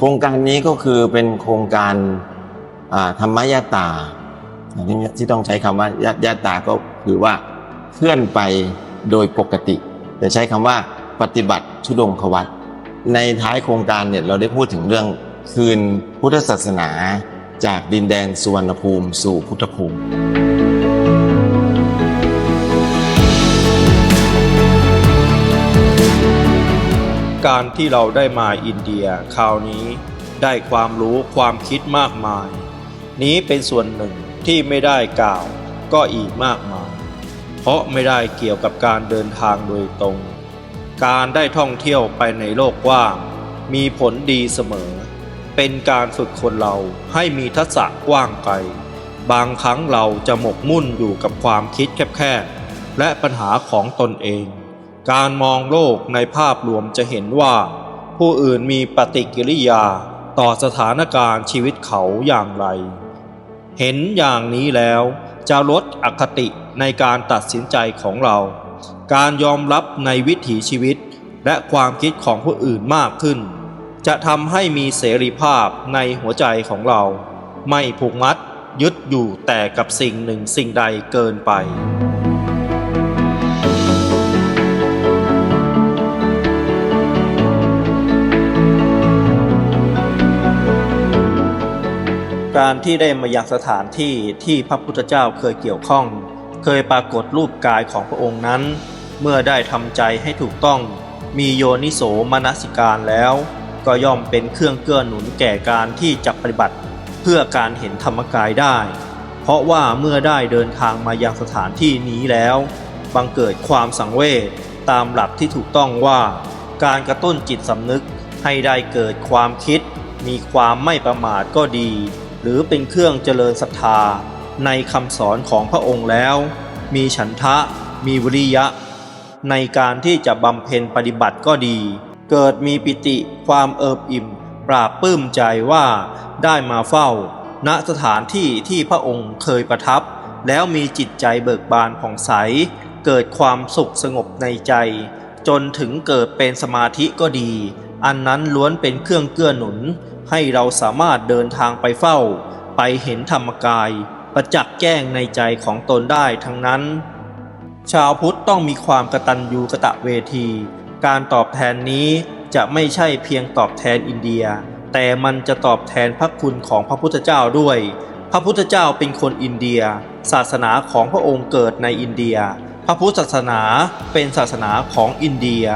โครงการนี้ก็คือเป็นโครงการธรรมยตาที่ที่ต้องใช้คำว่ายะยตาก็คือว่าเคลื่อนไปโดยปกติ แต่ใช้คำว่าปฏิบัติชุดงควัตในท้ายโครงการเนี่ยเราได้พูดถึงเรื่องคืนพุทธศาสนาจากดินแดนสุวรรณภูมิสู่พุทธภูมิ การที่เราได้มาอินเดียคราวนี้ได้ความรู้ความคิดมากมาย นี้เป็นส่วนหนึ่งที่ไม่ได้กล่าวก็อีกมากมาย เพราะไม่ได้เกี่ยวกับการเดินทางโดยตรง การได้ท่องเที่ยวไปในโลกกว้างมีผลดีเสมอ เป็นการฝึกคนเราให้มีทักษะกว้างไกล บางครั้งเราจะหมกมุ่นอยู่กับความคิดแคบๆและปัญหาของตนเอง การมองโลกในภาพรวมจะเห็นว่า ผู้อื่นมีปฏิกิริยาต่อสถานการณ์ชีวิตเขาอย่างไร เห็นอย่างนี้แล้วจะลดอคติในการตัดสินใจของเรา การยอมรับในวิถีชีวิตและความคิดของผู้อื่นมากขึ้น จะทำให้มีเสรีภาพในหัวใจของเรา ไม่ผูกมัดยึดอยู่แต่กับสิ่งหนึ่งสิ่งใดเกินไป การที่ได้มายังสถานที่ที่พระพุทธเจ้าเคยเกี่ยวข้อง เคยปรากฏรูปกายของพระองค์นั้น เมื่อได้ทำใจให้ถูกต้องมีโยนิโสมนสิการแล้ว ก็ย่อมเป็นเครื่องเกื้อหนุนแก่การที่จะปฏิบัติ เพื่อการเห็นธรรมกายได้ เพราะว่าเมื่อได้เดินทางมายังสถานที่นี้แล้ว บังเกิดความสังเวชตามหลักที่ถูกต้องว่า การกระตุ้นจิตสำนึกให้ได้เกิดความคิด มีความไม่ประมาทก็ดี รือเป็นเครื่องเจริญศรัทธาในคำสอนของพระองค์แล้ว มีฉันทะ มีวิริยะ ในการที่จะบำเพ็ญปฏิบัติก็ดี เกิดมีปิติความเอิบอิ่ม ปราบปลื้มใจว่าได้มาเฝ้า ณสถานที่ที่พระองค์เคยประทับ แล้วมีจิตใจเบิกบานผ่องใส เกิดความสุขสงบในใจ จนถึงเกิดเป็นสมาธิก็ดี อันนั้นล้วนเป็นเครื่องเกื้อหนุน ให้เราสามารถเดินทางไปเฝ้า ไปเห็นธรรมกาย ประจักษ์แจ้งในใจของตนได้ทั้งนั้น ชาวพุทธต้องมีความกตัญญูกะตะเวที การตอบแทนนี้จะไม่ใช่เพียงตอบแทนอินเดีย แต่มันจะตอบแทนพระคุณของพระพุทธเจ้าด้วย พระพุทธเจ้าเป็นคนอินเดีย ศาสนาของพระองค์เกิดในอินเดีย พระพุทธศาสนาเป็นศาสนาของอินเดีย